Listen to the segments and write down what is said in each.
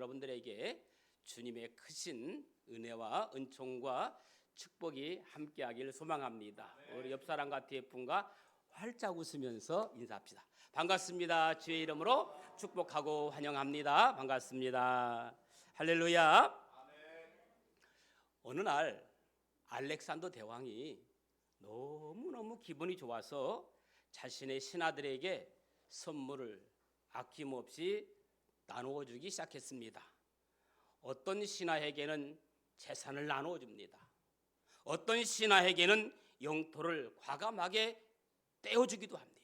여러분들에게 주님의 크신 은혜와 은총과 축복이 함께하길 소망합니다. 우리 옆 사람과 뒤에 분과 활짝 웃으면서 인사합시다. 반갑습니다. 주의 이름으로 축복하고 환영합니다. 반갑습니다. 할렐루야. 어느 날 알렉산더 대왕이 너무너무 기분이 좋아서 자신의 신하들에게 선물을 아낌없이 나누어 주기 시작했습니다. 어떤 신하에게는 재산을 나누어 줍니다. 어떤 신하에게는 영토를 과감하게 떼어 주기도 합니다.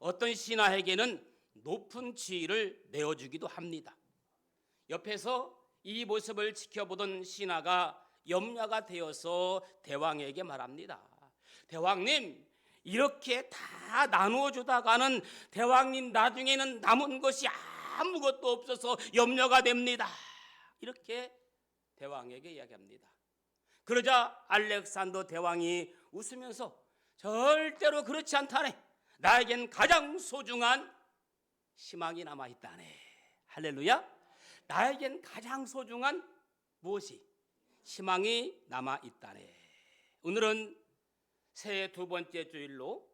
어떤 신하에게는 높은 지위를 내어 주기도 합니다. 옆에서 이 모습을 지켜보던 신하가 염려가 되어서 대왕에게 말합니다. 대왕님, 이렇게 다 나누어 주다가는 대왕님 나중에는 남은 것이 아무것도 없어서 염려가 됩니다. 이렇게 대왕에게 이야기합니다. 그러자 알렉산더 대왕이 웃으면서 절대로 그렇지 않다네. 나에겐 가장 소중한 희망이 남아 있다네. 할렐루야. 나에겐 가장 소중한 무엇이 희망이 남아 있다네. 오늘은 새해 두 번째 주일로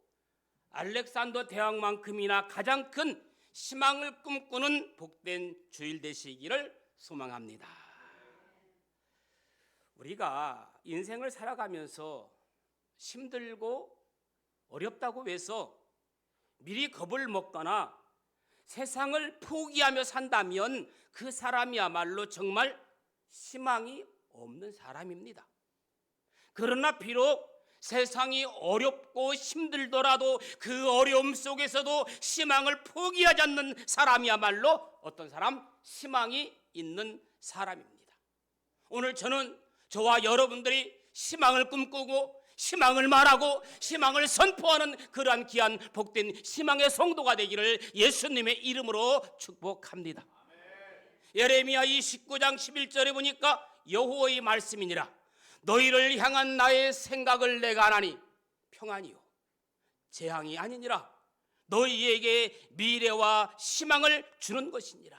알렉산더 대왕만큼이나 가장 큰 희망을 꿈꾸는 복된 주일 되시기를 소망합니다. 우리가 인생을 살아가면서 힘들고 어렵다고 해서 미리 겁을 먹거나 세상을 포기하며 산다면 그 사람이야말로 정말 희망이 없는 사람입니다. 그러나 비록 세상이 어렵고 힘들더라도 그 어려움 속에서도 희망을 포기하지 않는 사람이야말로 어떤 사람? 희망이 있는 사람입니다. 오늘 저는 저와 여러분들이 희망을 꿈꾸고 희망을 말하고 희망을 선포하는 그러한 귀한 복된 희망의 성도가 되기를 예수님의 이름으로 축복합니다. 예레미야 29장 11절에 보니까 여호와의 말씀이니라 너희를 향한 나의 생각을 내가 하나니 평안이요. 재앙이 아니니라. 너희에게 미래와 희망을 주는 것이니라.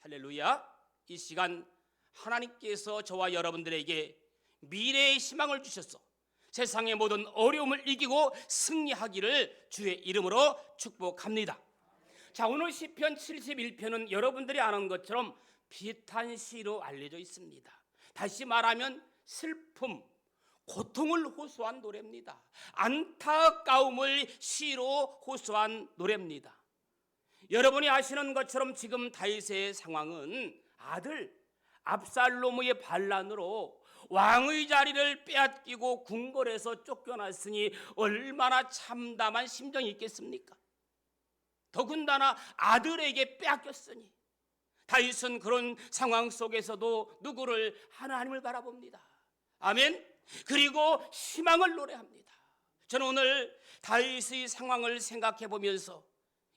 할렐루야. 이 시간 하나님께서 저와 여러분들에게 미래의 희망을 주셨어 세상의 모든 어려움을 이기고 승리하기를 주의 이름으로 축복합니다. 자 오늘 시편 71편은 여러분들이 아는 것처럼 비탄시로 알려져 있습니다. 다시 말하면 슬픔, 고통을 호소한 노래입니다. 안타까움을 시로 호소한 노래입니다. 여러분이 아시는 것처럼 지금 다윗의 상황은 아들 압살로무의 반란으로 왕의 자리를 빼앗기고 궁궐에서 쫓겨났으니 얼마나 참담한 심정이 있겠습니까? 더군다나 아들에게 빼앗겼으니 다윗은 그런 상황 속에서도 누구를 하나님을 바라봅니다. 아멘. 그리고 희망을 노래합니다. 저는 오늘 다윗의 상황을 생각해 보면서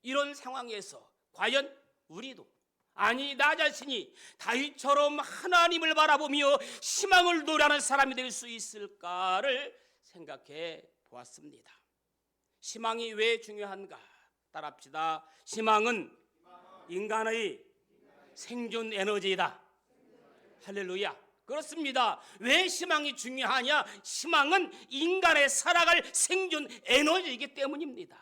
이런 상황에서 과연 우리도 아니 나 자신이 다윗처럼 하나님을 바라보며 희망을 노래하는 사람이 될 수 있을까를 생각해 보았습니다. 희망이 왜 중요한가? 따라합시다. 희망은 인간의 생존 에너지이다. 할렐루야. 그렇습니다. 왜 희망이 중요하냐? 희망은 인간의 살아갈 생존 에너지이기 때문입니다.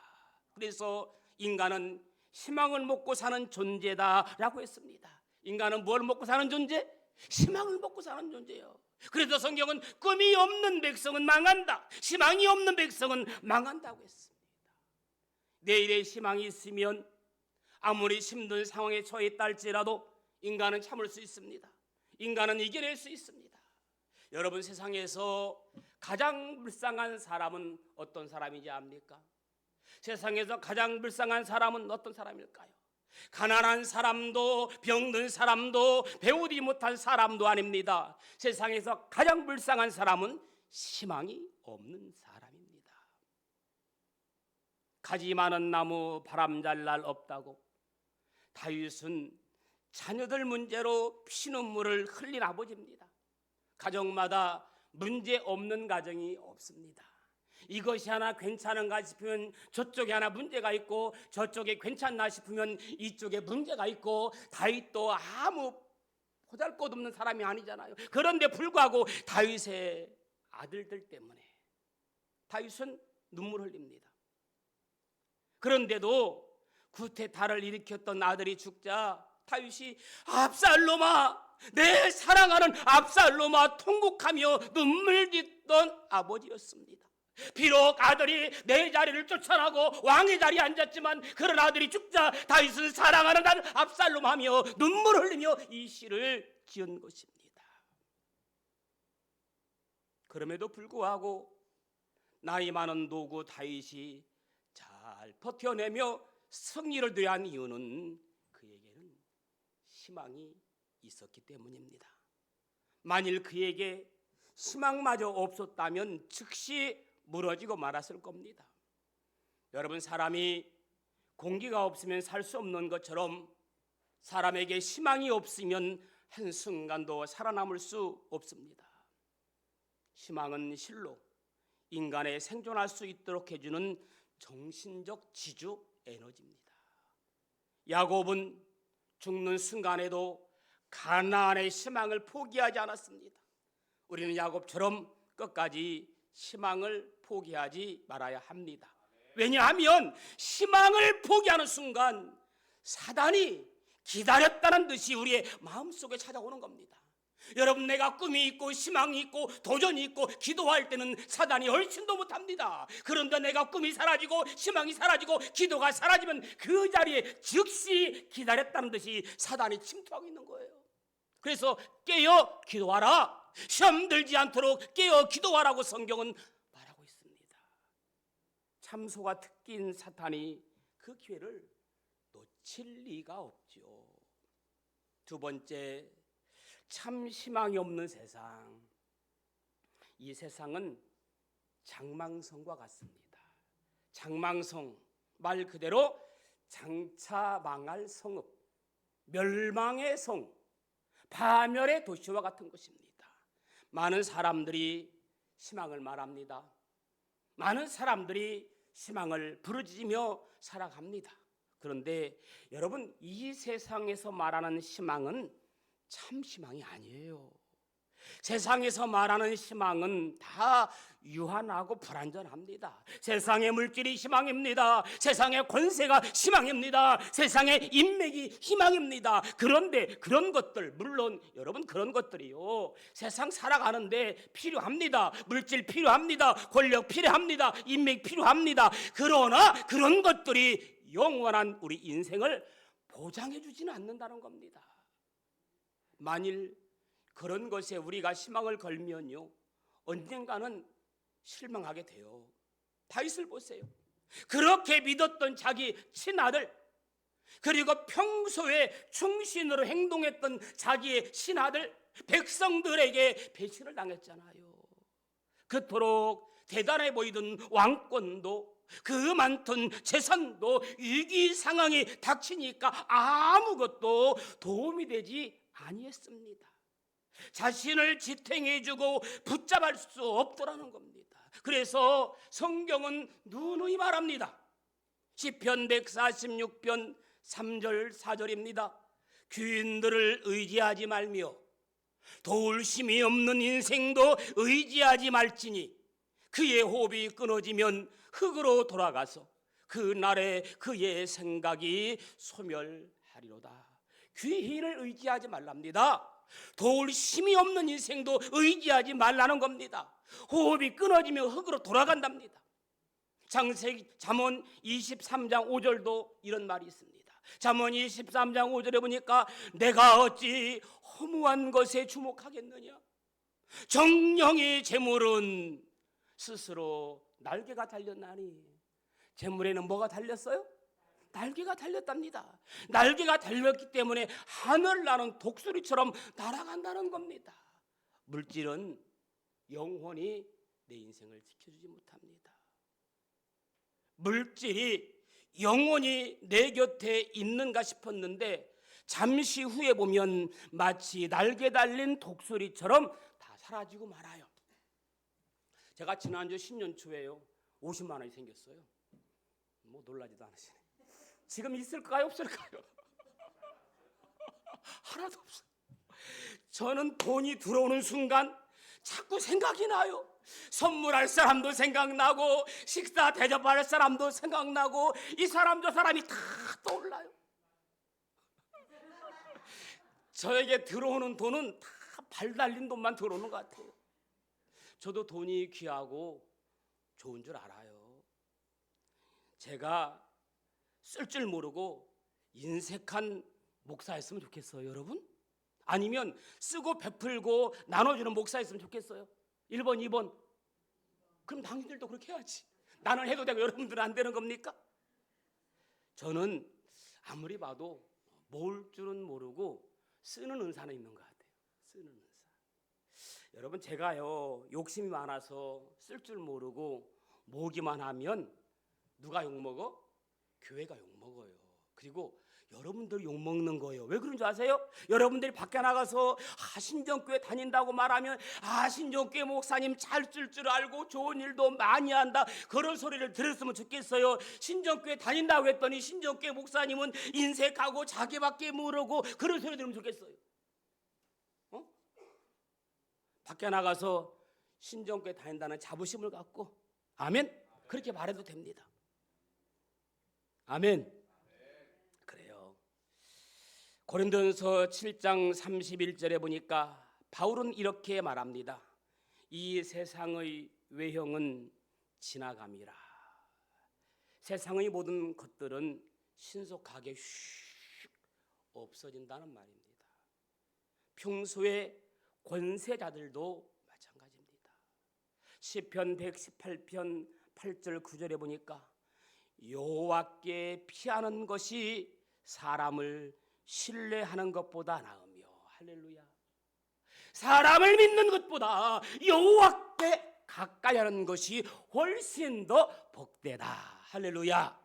그래서 인간은 희망을 먹고 사는 존재다라고 했습니다. 인간은 뭘 먹고 사는 존재? 희망을 먹고 사는 존재예요. 그래서 성경은 꿈이 없는 백성은 망한다. 희망이 없는 백성은 망한다고 했습니다. 내일의 희망이 있으면 아무리 힘든 상황에 처했다 할지라도 인간은 참을 수 있습니다. 인간은 이겨낼 수 있습니다. 여러분 세상에서 가장 불쌍한 사람은 어떤 사람인지 압니까? 세상에서 가장 불쌍한 사람은 어떤 사람일까요? 가난한 사람도 병든 사람도 배우지 못한 사람도 아닙니다. 세상에서 가장 불쌍한 사람은 희망이 없는 사람입니다. 가지 많은 나무 바람 잘 날 없다고 다윗은 자녀들 문제로 피눈물을 흘린 아버지입니다. 가정마다 문제 없는 가정이 없습니다. 이것이 하나 괜찮은가 싶으면 저쪽에 하나 문제가 있고 저쪽에 괜찮나 싶으면 이쪽에 문제가 있고 다윗도 아무 보잘것없는 사람이 아니잖아요. 그런데 불구하고 다윗의 아들들 때문에 다윗은 눈물 흘립니다. 그런데도 구테타를 일으켰던 아들이 죽자 다윗이 압살롬아 내 사랑하는 압살롬아 통곡하며 눈물 짓던 아버지였습니다. 비록 아들이 내 자리를 쫓아나고 왕의 자리에 앉았지만 그런 아들이 죽자 다윗은 사랑하는 아들 압살롬 하며 눈물 흘리며 이 시를 지은 것입니다. 그럼에도 불구하고 나이 많은 노구 다윗이 잘 버텨내며 승리를 도한 이유는 희망이 있었기 때문입니다. 만일 그에게 희망마저 없었다면 즉시 무너지고 말았을 겁니다. 여러분 사람이 공기가 없으면 살 수 없는 것처럼 사람에게 희망이 없으면 한순간도 살아남을 수 없습니다. 희망은 실로 인간의 생존할 수 있도록 해주는 정신적 지주 에너지입니다. 야곱은 죽는 순간에도 가나안의 희망을 포기하지 않았습니다. 우리는 야곱처럼 끝까지 희망을 포기하지 말아야 합니다. 왜냐하면 희망을 포기하는 순간 사단이 기다렸다는 듯이 우리의 마음속에 찾아오는 겁니다. 여러분 내가 꿈이 있고 희망이 있고 도전이 있고 기도할 때는 사단이 얼씬도 못합니다. 그런데 내가 꿈이 사라지고 희망이 사라지고 기도가 사라지면 그 자리에 즉시 기다렸다는 듯이 사단이 침투하고 있는 거예요. 그래서 깨어 기도하라. 시험 들지 않도록 깨어 기도하라고 성경은 말하고 있습니다. 참소가 특기인 사탄이 그 기회를 놓칠 리가 없죠. 두 번째 참 희망이 없는 세상. 이 세상은 장망성과 같습니다. 장망성 말 그대로 장차 망할 성읍, 멸망의 성, 파멸의 도시와 같은 것입니다. 많은 사람들이 희망을 말합니다. 많은 사람들이 희망을 부르짖으며 살아갑니다. 그런데 여러분 이 세상에서 말하는 희망은 참 희망이 아니에요. 세상에서 말하는 희망은 다 유한하고 불완전합니다. 세상의 물질이 희망입니다. 세상의 권세가 희망입니다. 세상의 인맥이 희망입니다. 그런데 그런 것들 물론 여러분 그런 것들이요. 세상 살아가는데 필요합니다. 물질 필요합니다. 권력 필요합니다. 인맥 필요합니다. 그러나 그런 것들이 영원한 우리 인생을 보장해 주지는 않는다는 겁니다. 만일 그런 것에 우리가 희망을 걸면요 언젠가는 실망하게 돼요. 다윗을 보세요. 그렇게 믿었던 자기 친아들 그리고 평소에 충신으로 행동했던 자기의 신하들 백성들에게 배신을 당했잖아요. 그토록 대단해 보이던 왕권도 그 많던 재산도 위기 상황이 닥치니까 아무것도 도움이 되지 아니했습니다. 자신을 지탱해주고 붙잡을 수 없더라는 겁니다. 그래서 성경은 누누이 말합니다. 시편 146편 3절 4절입니다. 귀인들을 의지하지 말며 도울 힘이 없는 인생도 의지하지 말지니 그의 호흡이 끊어지면 흙으로 돌아가서 그 날에 그의 생각이 소멸하리로다. 귀인을 의지하지 말랍니다. 도울 힘이 없는 인생도 의지하지 말라는 겁니다. 호흡이 끊어지면 흙으로 돌아간답니다. 장세기 잠언 23장 5절도 이런 말이 있습니다. 잠언 23장 5절에 보니까 내가 어찌 허무한 것에 주목하겠느냐? 정령의 재물은 스스로 날개가 달렸나니 재물에는 뭐가 달렸어요? 날개가 달렸답니다. 날개가 달렸기 때문에 하늘 나는 독수리처럼 날아간다는 겁니다. 물질은 영원히 내 인생을 지켜주지 못합니다. 물질이 영원히 내 곁에 있는가 싶었는데 잠시 후에 보면 마치 날개 달린 독수리처럼 다 사라지고 말아요. 제가 지난주 신년 초에요. 50만 원이 생겼어요. 뭐 놀라지도 않으시네. 지금 있을까요, 없을까요? 하나도 없어요. 저는 돈이 들어오는 순간 자꾸 생각이 나요. 선물할 사람도 생각나고 식사 대접할 사람도 생각나고 이 사람 저 사람이 다 떠올라요. 저에게 들어오는 돈은 다 발 달린 돈만 들어오는 것 같아요. 저도 돈이 귀하고 좋은 줄 알아요. 제가 쓸 줄 모르고 인색한 목사였으면 좋겠어요, 여러분? 아니면 쓰고 베풀고 나눠주는 목사였으면 좋겠어요. 1번, 2번. 그럼 당신들도 그렇게 해야지. 나는 해도 되고 여러분들은 안 되는 겁니까? 저는 아무리 봐도 모을 줄은 모르고 쓰는 은사는 있는 것 같아요. 쓰는. 여러분 제가요 욕심이 많아서 쓸 줄 모르고 모으기만 하면 누가 욕 먹어? 교회가 욕 먹어요. 그리고 여러분들 욕 먹는 거예요. 왜 그런 줄 아세요? 여러분들이 밖에 나가서 아 신정교회 다닌다고 말하면 아 신정교회 목사님 잘 쓸 줄 알고 좋은 일도 많이 한다 그런 소리를 들었으면 좋겠어요. 신정교회 다닌다고 했더니 신정교회 목사님은 인색하고 자기밖에 모르고 그런 소리 들으면 좋겠어요. 어? 밖에 나가서 신정교회 다닌다는 자부심을 갖고 아멘 그렇게 말해도 됩니다. 아멘. 그래요. 고린도전서 7장 31절에 보니까 바울은 이렇게 말합니다. 이 세상의 외형은 지나감이라. 세상의 모든 것들은 신속하게 슉 없어진다는 말입니다. 평소에 권세자들도 마찬가지입니다. 시편 118편 8절 9절에 보니까 여호와께 피하는 것이 사람을 신뢰하는 것보다 나으며 할렐루야. 사람을 믿는 것보다 여호와께 가까이 하는 것이 훨씬 더 복되다. 할렐루야.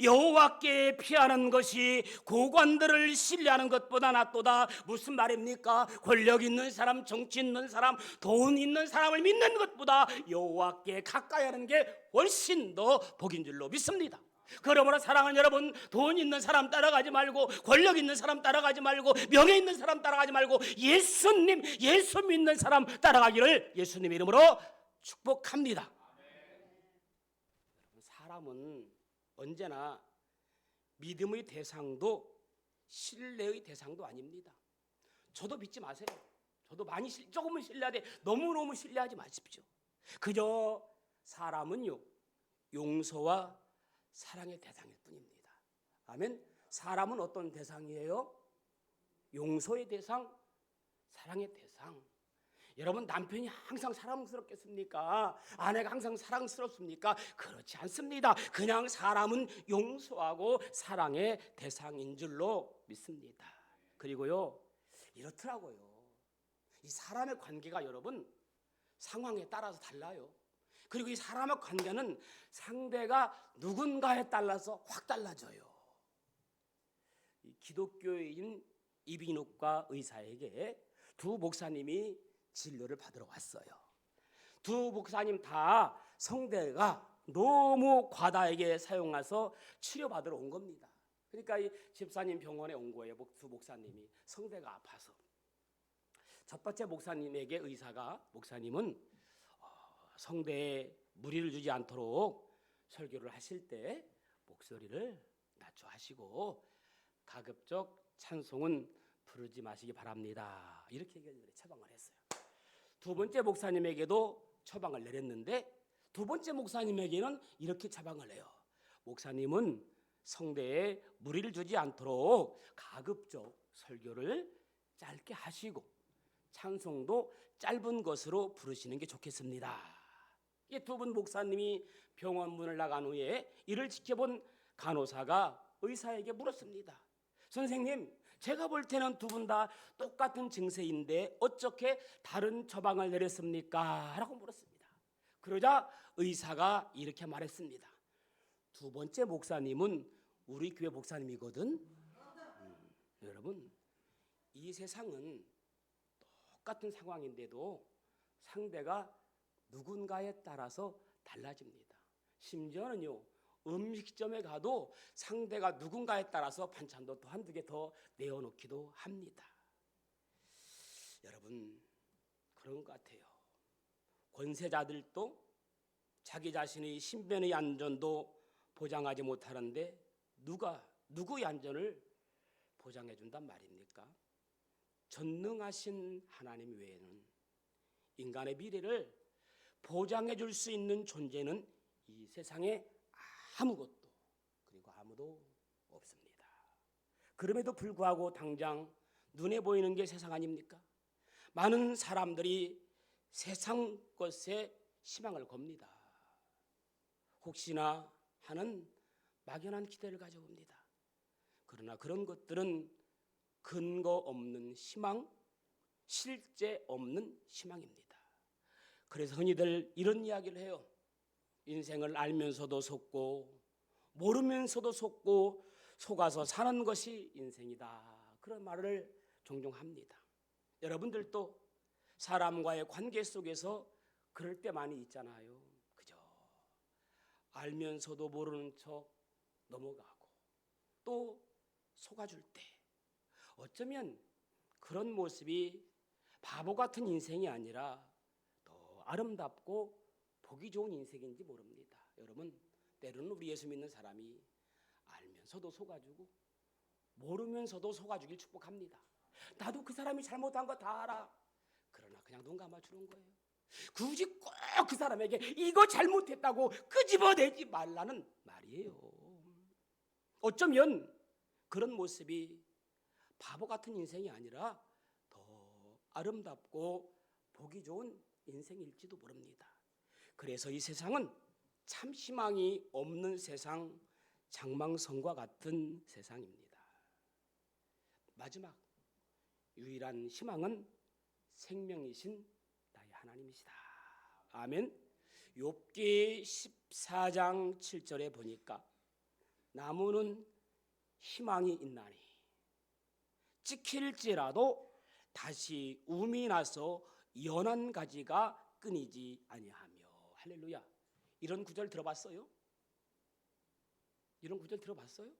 여호와께 피하는 것이 고관들을 신뢰하는 것보다 낫도다. 무슨 말입니까? 권력 있는 사람, 정치 있는 사람, 돈 있는 사람을 믿는 것보다 여호와께 가까이 하는 게 훨씬 더 복인 줄로 믿습니다. 그러므로 사랑하는 여러분, 돈 있는 사람 따라가지 말고 권력 있는 사람 따라가지 말고 명예 있는 사람 따라가지 말고 예수님, 예수 믿는 사람 따라가기를 예수님 이름으로 축복합니다. 사람은 언제나 믿음의 대상도 신뢰의 대상도 아닙니다. 저도 믿지 마세요. 저도 많이 실, 조금은 신뢰하되 너무너무 신뢰하지 마십시오. 그저 사람은요 용서와 사랑의 대상일 뿐입니다. 아멘. 사람은 어떤 대상이에요? 용서의 대상, 사랑의 대상. 여러분 남편이 항상 사랑스럽겠습니까? 아내가 항상 사랑스럽습니까? 그렇지 않습니다. 그냥 사람은 용서하고 사랑의 대상인 줄로 믿습니다. 그리고요 이렇더라고요. 이 사람의 관계가 여러분 상황에 따라서 달라요. 그리고 이 사람의 관계는 상대가 누군가에 따라서 확 달라져요. 이 기독교인 이비인후과 의사에게 두 목사님이 진료를 받으러 왔어요. 두 목사님 다 성대가 너무 과다하게 사용해서 치료받으러 온 겁니다. 그러니까 이 집사님 병원에 온 거예요. 두 목사님이 성대가 아파서. 첫 번째 목사님에게 의사가 목사님은 어, 성대에 무리를 주지 않도록 설교를 하실 때 목소리를 낮춰 하시고 가급적 찬송은 부르지 마시기 바랍니다. 이렇게 처방을 했어요. 두 번째 목사님에게도 처방을 내렸는데 두 번째 목사님에게는 이렇게 처방을 해요. 목사님은 성대에 무리를 주지 않도록 가급적 설교를 짧게 하시고 찬송도 짧은 것으로 부르시는 게 좋겠습니다. 이두분 목사님이 병원 문을 나간 후에 이를 지켜본 간호사가 의사에게 물었습니다. 선생님, 제가 볼 때는 두 분 다 똑같은 증세인데 어떻게 다른 처방을 내렸습니까? 라고 물었습니다. 그러자 의사가 이렇게 말했습니다. 두 번째 목사님은 우리 교회 목사님이거든. 음, 여러분, 이 세상은 똑같은 상황인데도 상대가 누군가에 따라서 달라집니다. 심지어는요 음식점에 가도 상대가 누군가에 따라서 반찬도 또 한두 개 더 내어놓기도 합니다. 여러분 그런 것 같아요. 권세자들도 자기 자신의 신변의 안전도 보장하지 못하는데 누가 누구의 안전을 보장해 준단 말입니까? 전능하신 하나님 외에는 인간의 미래를 보장해 줄 수 있는 존재는 이 세상에 아무것도 그리고 아무도 없습니다. 그럼에도 불구하고 당장 눈에 보이는 게 세상 아닙니까? 많은 사람들이 세상 것에 희망을 겁니다. 혹시나 하는 막연한 기대를 가져봅니다. 그러나 그런 것들은 근거 없는 희망, 실제 없는 희망입니다. 그래서 흔히들 이런 이야기를 해요. 인생을 알면서도 속고 모르면서도 속고 속아서 사는 것이 인생이다. 그런 말을 종종 합니다. 여러분들도 사람과의 관계 속에서 그럴 때 많이 있잖아요. 그죠? 알면서도 모르는 척 넘어가고 또 속아줄 때 어쩌면 그런 모습이 바보 같은 인생이 아니라 더 아름답고 보기 좋은 인생인지 모릅니다. 여러분 때로는 우리 예수 믿는 사람이 알면서도 속아주고 모르면서도 속아주길 축복합니다. 나도 그 사람이 잘못한 거 다 알아. 그러나 그냥 눈 감아주는 거예요. 굳이 꼭 그 사람에게 이거 잘못했다고 끄집어내지 말라는 말이에요. 어쩌면 그런 모습이 바보 같은 인생이 아니라 더 아름답고 보기 좋은 인생일지도 모릅니다. 그래서 이 세상은 참 희망이 없는 세상, 장망성과 같은 세상입니다. 마지막 유일한 희망은 생명이신 나의 하나님이시다. 아멘. 욥기 14장 7절에 보니까 나무는 희망이 있나니 찍힐지라도 다시 움이 나서 연한 가지가 끊이지 아니하며 할렐루야. 이런 구절 들어봤어요? 이런 구절 들어봤어요?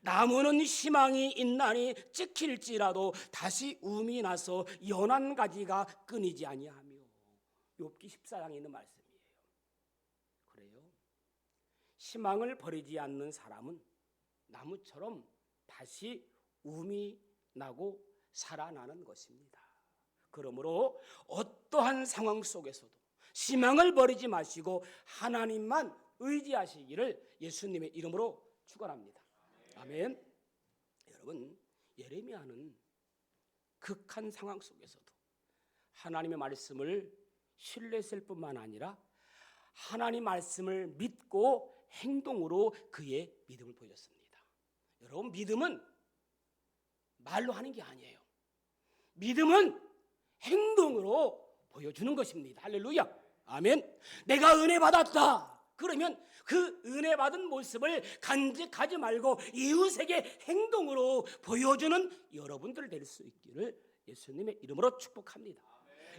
나무는 희망이 있나니 찍힐지라도 다시 움이 나서 연한 가지가 끊이지 아니하며 욥기 14장에 있는 말씀이에요. 그래요. 희망을 버리지 않는 사람은 나무처럼 다시 움이 나고 살아나는 것입니다. 그러므로 어떠한 상황 속에서도 희망을 버리지 마시고 하나님만 의지하시기를 예수님의 이름으로 축원합니다. 아멘. 여러분 예레미야는 극한 상황 속에서도 하나님의 말씀을 신뢰했을 뿐만 아니라 하나님 말씀을 믿고 행동으로 그의 믿음을 보여줬습니다. 여러분 믿음은 말로 하는 게 아니에요. 믿음은 행동으로 보여주는 것입니다. 할렐루야. 아멘. 내가 은혜 받았다. 그러면 그 은혜 받은 모습을 간직하지 말고 이웃에게 행동으로 보여주는 여러분들 될 수 있기를 예수님의 이름으로 축복합니다.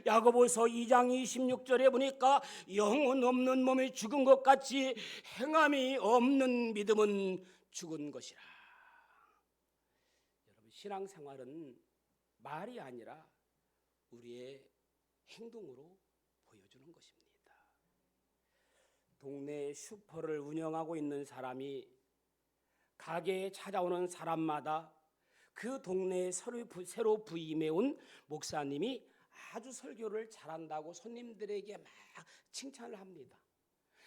야고보서 2장 26절에 보니까 영혼 없는 몸이 죽은 것 같이 행함이 없는 믿음은 죽은 것이라. 여러분 신앙생활은 말이 아니라 우리의 행동으로 보여주는 것입니다. 동네 슈퍼를 운영하고 있는 사람이 가게에 찾아오는 사람마다 그 동네에 새로 부임해 온 목사님이 아주 설교를 잘한다고 손님들에게 막 칭찬을 합니다.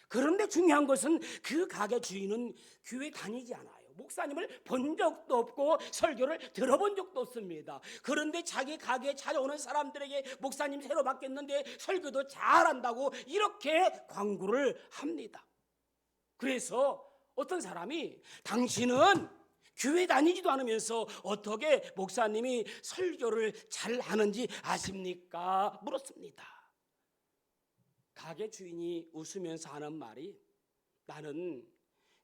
그런데 중요한 것은 그 가게 주인은 교회 다니지 않아요. 목사님을 본 적도 없고 설교를 들어본 적도 없습니다. 그런데 자기 가게에 찾아오는 사람들에게 목사님 새로 바뀌었는데 설교도 잘한다고 이렇게 광고를 합니다. 그래서 어떤 사람이 당신은 교회 다니지도 않으면서 어떻게 목사님이 설교를 잘 하는지 아십니까? 물었습니다. 가게 주인이 웃으면서 하는 말이 나는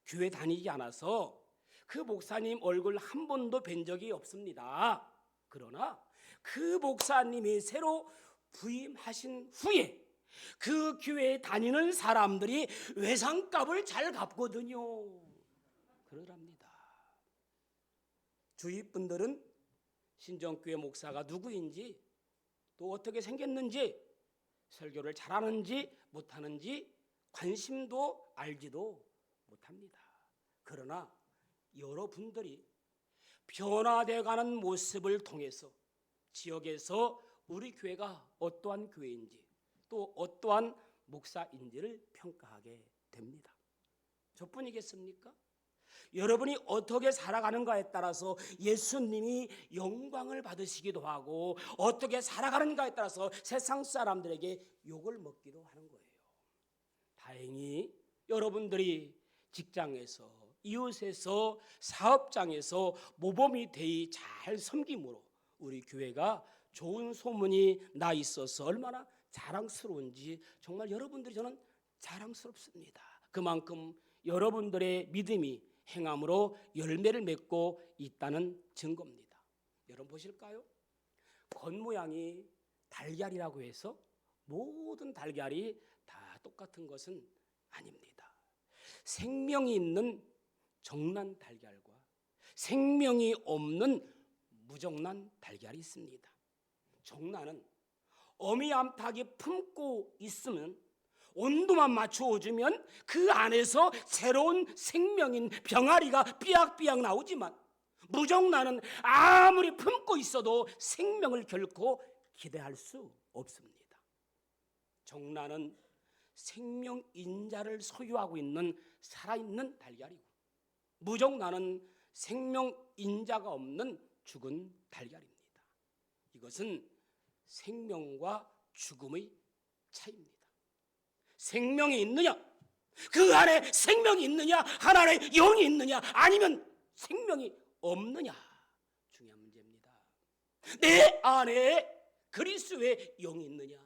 교회 다니지 않아서 그 목사님 얼굴 한 번도 뵌 적이 없습니다. 그러나 그 목사님이 새로 부임하신 후에 그 교회에 다니는 사람들이 외상값을 잘 갚거든요. 그러랍니다. 주위 분들은 신정교회 목사가 누구인지 또 어떻게 생겼는지 설교를 잘하는지 못하는지 관심도 알지도 못합니다. 그러나 여러분들이 변화되어 가는 모습을 통해서 지역에서 우리 교회가 어떠한 교회인지 또 어떠한 목사인지를 평가하게 됩니다. 저뿐이겠습니까? 여러분이 어떻게 살아가는가에 따라서 예수님이 영광을 받으시기도 하고 어떻게 살아가는가에 따라서 세상 사람들에게 욕을 먹기도 하는 거예요. 다행히 여러분들이 직장에서 이웃에서 사업장에서 모범이 되이 잘 섬김으로 우리 교회가 좋은 소문이 나 있어서 얼마나 자랑스러운지 정말 여러분들이 저는 자랑스럽습니다. 그만큼 여러분들의 믿음이 행함으로 열매를 맺고 있다는 증거입니다. 여러분 보실까요? 겉모양이 달걀이라고 해서 모든 달걀이 다 똑같은 것은 아닙니다. 생명이 있는 정난 달걀과 생명이 없는 무정난 달걀이 있습니다. 정난은 어미 암탉이 품고 있으면 온도만 맞춰주면 그 안에서 새로운 생명인 병아리가 삐약삐약 나오지만 무정란은 아무리 품고 있어도 생명을 결코 기대할 수 없습니다. 정란은 생명 인자를 소유하고 있는 살아있는 달걀이고 무정란은 생명 인자가 없는 죽은 달걀입니다. 이것은 생명과 죽음의 차이입니다. 생명이 있느냐? 그 안에 생명이 있느냐? 하나의 영이 있느냐? 아니면 생명이 없느냐? 중요한 문제입니다. 내 안에 그리스도의 영이 있느냐?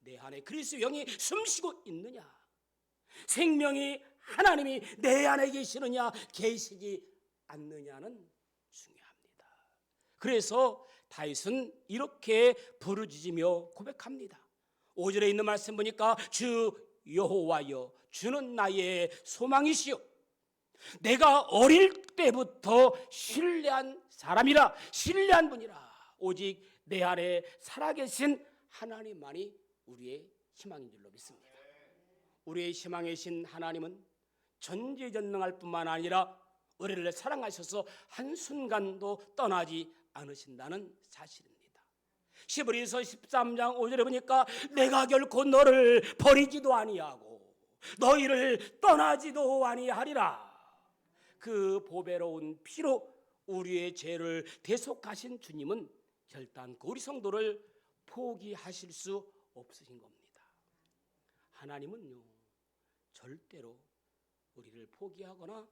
내 안에 그리스도의 영이 숨쉬고 있느냐? 생명이 하나님이 내 안에 계시느냐? 계시지 않느냐는 중요합니다. 그래서 다윗은 이렇게 부르짖으며 고백합니다. 5절에 있는 말씀 보니까 주 여호와여 주는 나의 소망이시요 내가 어릴 때부터 신뢰한 사람이라 신뢰한 분이라 오직 내 안에 살아계신 하나님만이 우리의 희망인 줄로 믿습니다. 우리의 희망이신 하나님은 전지전능할 뿐만 아니라 우리를 사랑하셔서 한순간도 떠나지 않으신다는 사실입니다. 시브리서 13장 5절에 보니까 내가 결코 너를 버리지도 아니하고 너희를 떠나지도 아니하리라. 그 보배로운 피로 우리의 죄를 대속하신 주님은 결단코 우리 성도를 포기하실 수 없으신 겁니다. 하나님은요 절대로 우리를 포기하거나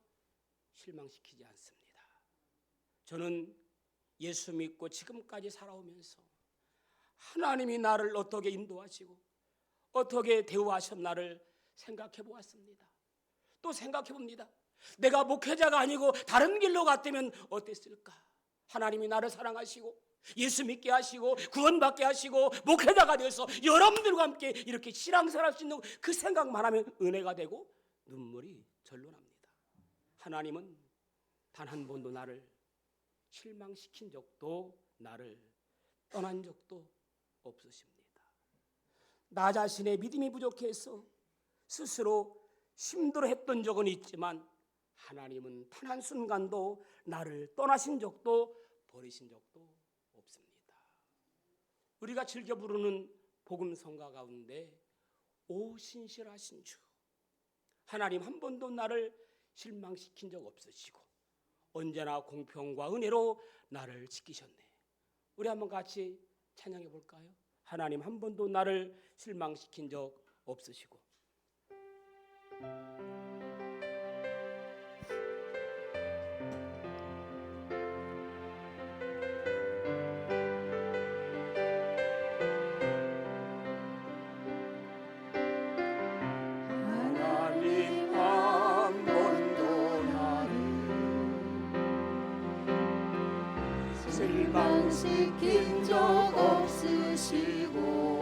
실망시키지 않습니다. 저는 예수 믿고 지금까지 살아오면서 하나님이 나를 어떻게 인도하시고 어떻게 대우하셨나를 생각해 보았습니다. 또 생각해 봅니다. 내가 목회자가 아니고 다른 길로 갔다면 어땠을까? 하나님이 나를 사랑하시고 예수 믿게 하시고 구원받게 하시고 목회자가 되어서 여러분들과 함께 이렇게 신앙생활 할 수 있는 그 생각만 하면 은혜가 되고 눈물이 절로 납니다. 하나님은 단 한 번도 나를 실망시킨 적도 나를 떠난 적도 없으십니다. 나 자신의 믿음이 부족해서 스스로 힘들어했던 적은 있지만 하나님은 단 한 순간도 나를 떠나신 적도 버리신 적도. 우리가 즐겨 부르는 복음 성가 가운데 오 신실하신 주 하나님 한 번도 나를 실망시킨 적 없으시고 언제나 공평과 은혜로 나를 지키셨네. 우리 한번 같이 찬양해 볼까요? 하나님 한 번도 나를 실망시킨 적 없으시고 시킨 적 없으시고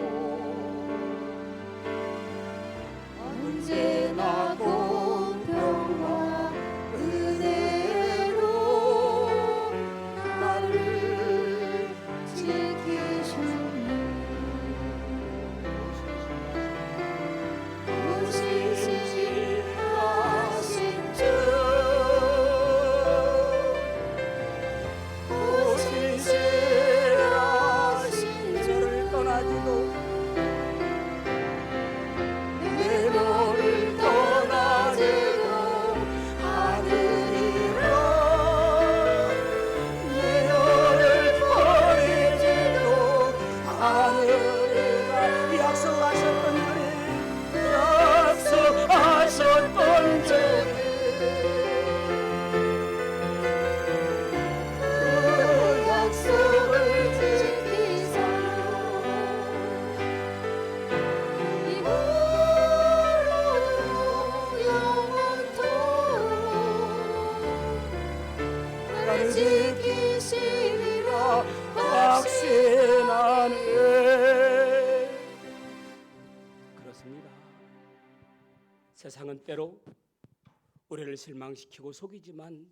우리를 실망시키고 속이지만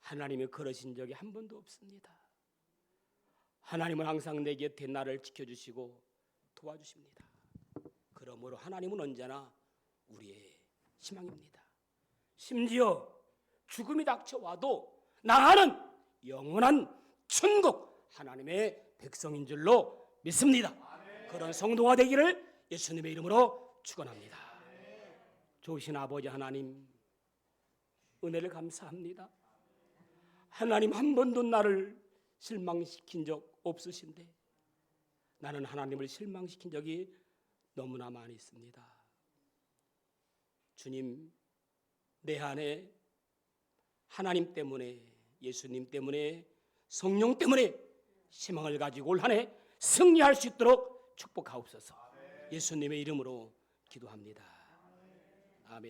하나님이 그러신 적이 한 번도 없습니다. 하나님은 항상 내 곁에 나를 지켜주시고 도와주십니다. 그러므로 하나님은 언제나 우리의 희망입니다. 심지어 죽음이 닥쳐와도 나는 영원한 천국 하나님의 백성인 줄로 믿습니다. 그런 성도가 되기를 예수님의 이름으로 축원합니다. 좋으신 아버지 하나님 은혜를 감사합니다. 하나님 한 번도 나를 실망시킨 적 없으신데 나는 하나님을 실망시킨 적이 너무나 많이 있습니다. 주님 내 안에 하나님 때문에 예수님 때문에 성령 때문에 희망을 가지고 올 한 해 승리할 수 있도록 축복하옵소서. 예수님의 이름으로 기도합니다. 아멘.